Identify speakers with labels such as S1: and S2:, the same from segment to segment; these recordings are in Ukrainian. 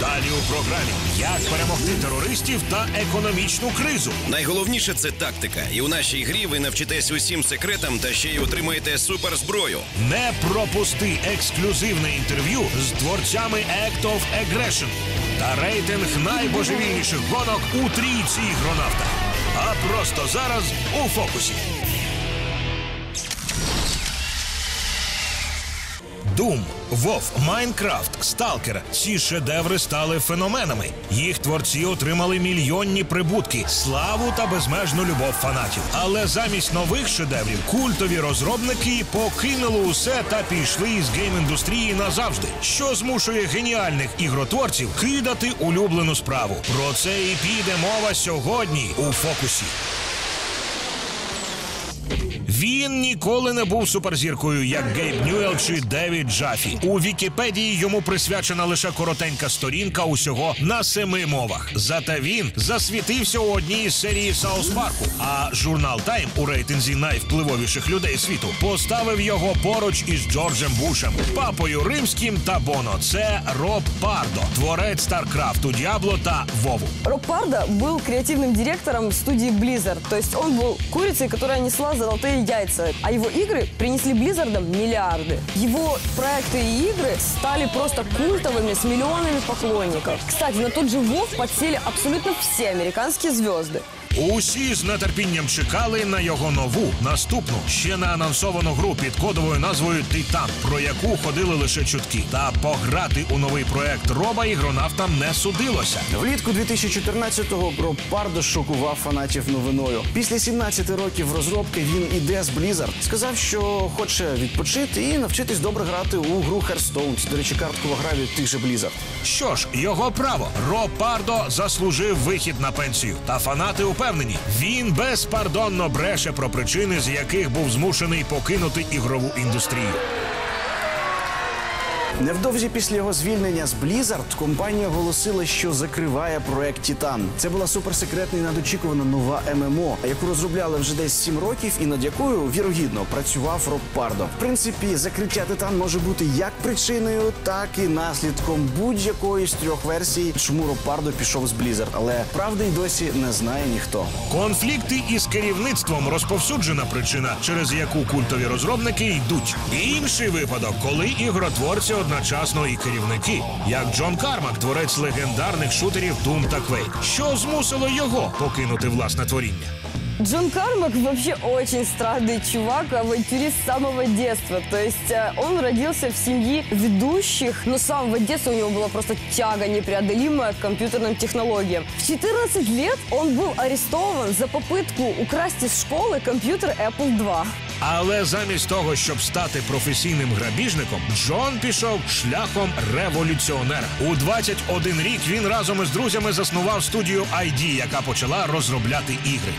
S1: Далі у програмі як перемогти терористів та економічну кризу.
S2: Найголовніше це тактика, і у нашій грі ви навчитесь усім секретам та ще й отримаєте суперзброю.
S1: Не пропусти ексклюзивне інтерв'ю з творцями Act of Aggression та рейтинг найбожевільніших гонок у трійці ігронавта. А просто зараз у фокусі. Doom, WoW, Майнкрафт, Сталкер – ці шедеври стали феноменами. Їх творці отримали мільйонні прибутки, славу та безмежну любов фанатів. Але замість нових шедеврів культові розробники покинули усе та пішли із гейм-індустрії назавжди, що змушує геніальних ігротворців кидати улюблену справу. Про це і піде мова сьогодні у фокусі. Він ніколи не був суперзіркою, як Гейб Ньюел чи Девід Джафі. У Вікіпедії йому присвячена лише коротенька сторінка усього на семи мовах. Зате він засвітився у одній із серії Саус Парку. А журнал Тайм у рейтинзі найвпливовіших людей світу поставив його поруч із Джорджем Бушем, папою римським та Боно. Це Роб Пардо, творець Старкрафту, Діабло та Вову.
S3: Роб Пардо был креативным директором студии Blizzard. То есть он был курицей, которая несла золотые яйца. А его игры принесли Blizzardам миллиарды. Его проекты и игры стали просто культовыми с миллионами поклонников. Кстати, на тот же WoW подсели абсолютно все американские звезды.
S1: Усі з нетерпінням чекали на його нову наступну ще не анонсовану гру під кодовою назвою Титан, про яку ходили лише чутки. Та пограти у новий проект Роба ігронавтам не судилося.
S4: Влітку 2014-го Роб Пардо шокував фанатів новиною. Після 17 років розробки він іде з Blizzard. Сказав, що хоче відпочити і навчитись добре грати у гру Hearthstone. До речі, карткова гра від тих же Blizzard.
S1: Що ж, його право. Роб Пардо заслужив вихід на пенсію. Та фанати упевнені, він безпардонно бреше про причини, з яких був змушений покинути ігрову індустрію.
S4: Невдовзі після його звільнення з Blizzard компанія оголосила, що закриває проект Титан. Це була суперсекретна і надочікувана нова ММО, яку розробляли вже десь 7 років, і над якою вірогідно працював Роб Пардо. В принципі, закриття Титан може бути як причиною, так і наслідком будь-якої з трьох версій, чому Роб Пардо пішов з Blizzard. Але правди й досі не знає ніхто.
S1: Конфлікти із керівництвом розповсюджена причина, через яку культові розробники йдуть. Інший випадок, коли ігротворці одночасно і керівники, як Джон Кармак, творець легендарних шутерів Doom та Quake, що змусило його покинути власне творіння.
S3: Джон Кармак вообще очень странный чувак, авантюрист с самого детства. То есть э, он родился в семье ведущих, но с самого детства у него была просто тяга непреодолимая к компьютерным технологиям. В 14 лет он был арестован за попытку украсть из школы компьютер Apple II.
S1: Але замість того, щоб стати професійним грабіжником, Джон пішов шляхом революціонера. У 21 рік він разом із друзями заснував студію ID, яка почала розробляти ігри.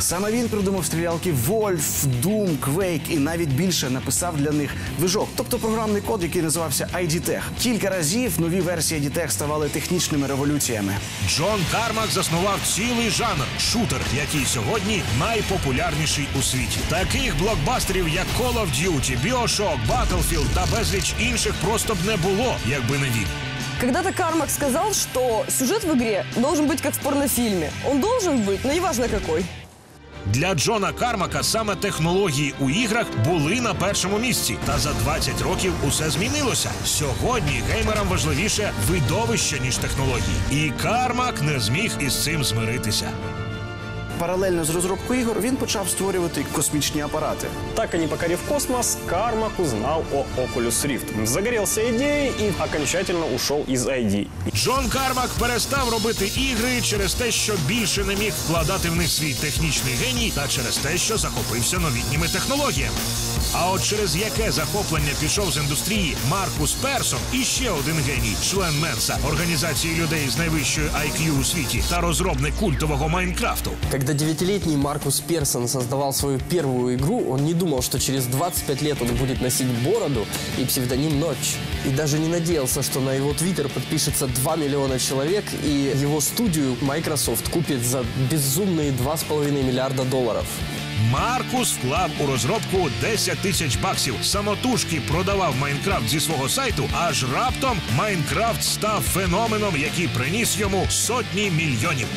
S4: Саме він придумав стрілялки Wolf, Doom, Quake і навіть більше написав для них движок, тобто програмний код, який називався ID-Tech. Кілька разів нові версії ID-Tech ставали технічними революціями.
S1: Джон Кармак заснував цілий жанр шутер, який сьогодні найпопулярніший у світі. Таких блокбастерів, як Call of Duty, Bioshock, Battlefield та безліч інших просто б не було, якби не він.
S3: Когда-то Кармак сказал, что сюжет в игре должен быть как в порнофильме. Он должен быть, но неважно какой.
S1: Для Джона Кармака саме технології у іграх були на першому місці. Та за 20 років усе змінилося. Сьогодні геймерам важливіше видовище, ніж технології. І Кармак не зміг із цим змиритися.
S4: Паралельно з розробкою ігор він почав створювати космічні апарати.
S5: Так и не покорив космос, Кармак узнал о Oculus Rift. Загорелся идеей и окончательно ушел из ID.
S1: Джон Кармак перестав робити ігри через те, що більше не міг вкладати в них свій технічний геній, та через те, що захопився новітніми технологіями. А от через яке захоплення пішов з індустрії Маркус Персон і ще один геній, член Менса, організації людей з найвищою IQ у світі та розробник культового Майнкрафту.
S6: Когда девятилетний Маркус Персон создавал свою первую игру, он не думал, что через 25 лет он будет носить бороду и псевдоним Ночь. И даже не надеялся, что на его твиттер подпишется 2 миллиона человек, и его студию Microsoft купит за безумные 2,5 миллиарда долларов.
S1: Маркус вклав у розробку 10 тисяч баксів. Самотужки продавав Майнкрафт зі свого сайту, аж раптом Майнкрафт став феноменом, який приніс йому сотні мільйонів.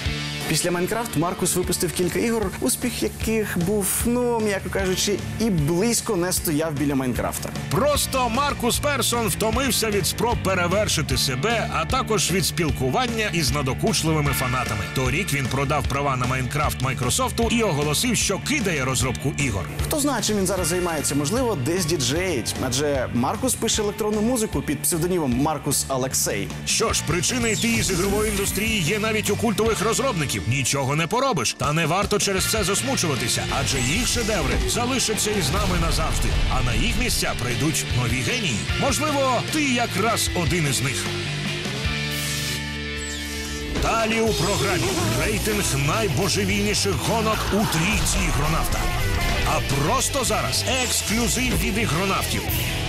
S4: Після Майнкрафт Маркус випустив кілька ігор, успіх яких був, ну м'яко кажучи, і близько не стояв біля Майнкрафта.
S1: Просто Маркус Персон втомився від спроб перевершити себе, а також від спілкування із надокучливими фанатами. Торік він продав права на Майнкрафт Майкрософту і оголосив, що кидає розробку ігор.
S4: Хто знає, чим він зараз займається? Можливо, десь діджеїть. Адже Маркус пише електронну музику під псевдонімом Маркус Алексей.
S1: Що ж, причини йти з ігрової індустрії є навіть у культових розробників. Нічого не поробиш. Та не варто через це засмучуватися, адже їх шедеври залишаться із нами назавжди. А на їх місця прийдуть нові генії. Можливо, ти якраз один із них. Далі у програмі рейтинг найбожевільніших гонок у трійці ігронавта. А просто зараз ексклюзив від ігронавтів.